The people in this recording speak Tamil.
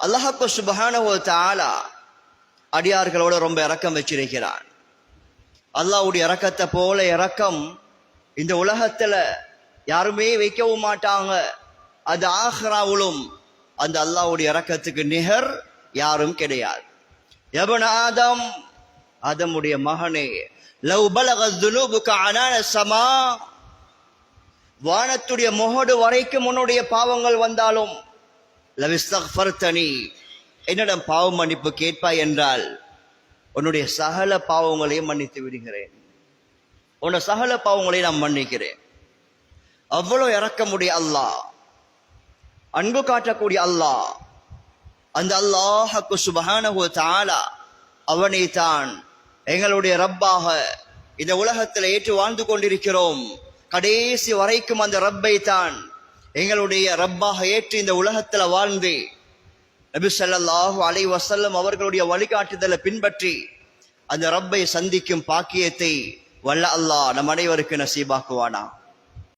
அல்லாஹப்பு சுபஹானஹு தாலா அடியார்களோட ரொம்ப இறக்கம் வச்சிருக்கிறான். அல்லாவுடைய இறக்கத்தை போல இறக்கம் இந்த உலகத்துல யாருமே வைக்கவும் மாட்டாங்க. அது ஆஹ்ராவுலும் அந்த அல்லாவுடைய இறக்கத்துக்கு நிகர் யாரும் கிடையாது. எவன் ஆதம் அதமுடைய மகனே லவ் பலக அனான சமா வானத்துடைய முகடு வரைக்கும் உன்னுடைய பாவங்கள் வந்தாலும் லவிஸ்தக்ஃபர்தனி என்னிடம் பாவ மன்னிப்பு கேட்பாய் என்றால் உன்னுடைய சகல பாவங்களையும் மன்னித்து விடுகிறேன். உன்னை சகல பாவங்களையும் நான் மன்னிக்கிறேன். அவ்வளவு இறக்கமுடைய அல்லாஹ் அன்பு காட்டக்கூடிய அல்லாஹ். அந்த அல்லாஹக்கு சுபஹானஹு தாலா அவனை தான் எங்களுடைய ரப்பாக இந்த உலகத்தில் ஏற்று வாழ்ந்து கொண்டிருக்கிறோம். கடைசி வரைக்கும் அந்த ரப்பை தான் எங்களுடைய ரப்பாக ஏற்று இந்த உலகத்தில் வாழ்ந்து நபி சல்லாஹூ அலை வசல்லம் அவர்களுடைய வழிகாட்டுதலை பின்பற்றி அந்த ரப்பை சந்திக்கும் பாக்கியத்தை வல்ல அல்லாஹ் நம் அனைவருக்கு நசீபாக்குவானா